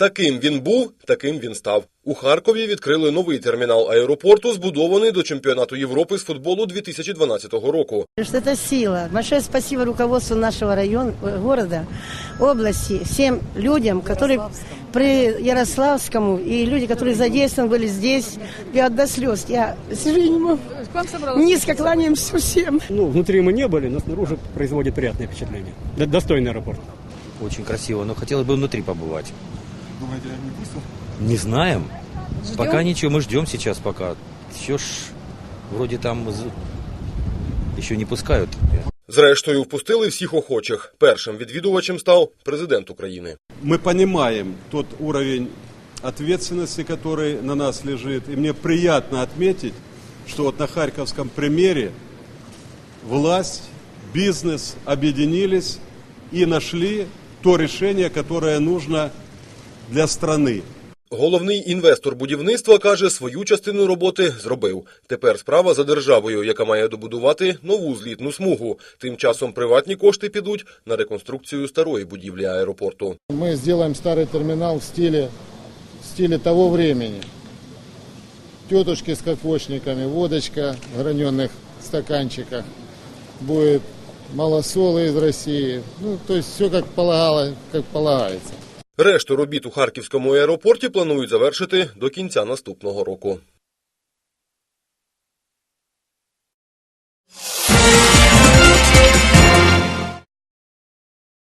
Таким він був, таким він став. У Харкові відкрили новий термінал аеропорту, збудований до чемпіонату Європи з футболу 2012 року. Что это сила. Большое спасибо руководству нашего района, э, города, области, всем людям, которые при Ярославскому и люди, которые задействованы были здесь. Я до слез. Я сижу и не могу. Низко кланяемся всем. Ну, внутри мы не были, но снаружи производит приятное впечатление. Д- Достойный аэропорт. Очень красиво, но хотелось бы внутри побывать. Думаете, не пустят? Не знаем. Пока ничего, мы ждем сейчас пока. Еще ж вроде там з- еще не пускают. Зрештою, впустили всіх охочих. Першим відвідувачем став президент України. мы понимаем тот уровень ответственности, который на нас лежит. И мне приятно отметить, что вот на харьковском примере власть, бизнес объединились и нашли то решение, которое нужно для страны. Головний інвестор будівництва каже, свою частину роботи зробив. Тепер справа за державою, яка має добудувати нову злітну смугу. Тим часом приватні кошти підуть на реконструкцію старої будівлі аеропорту. Мы сделаем старый терминал в стиле, в стиле того времени. Тетушки с кокошниками, водочка в граненых стаканчиках. Будет малосолы из России. Ну, то есть все как полагало, как полагается. Решту робіт у харківському аеропорті планують завершити до кінця наступного року.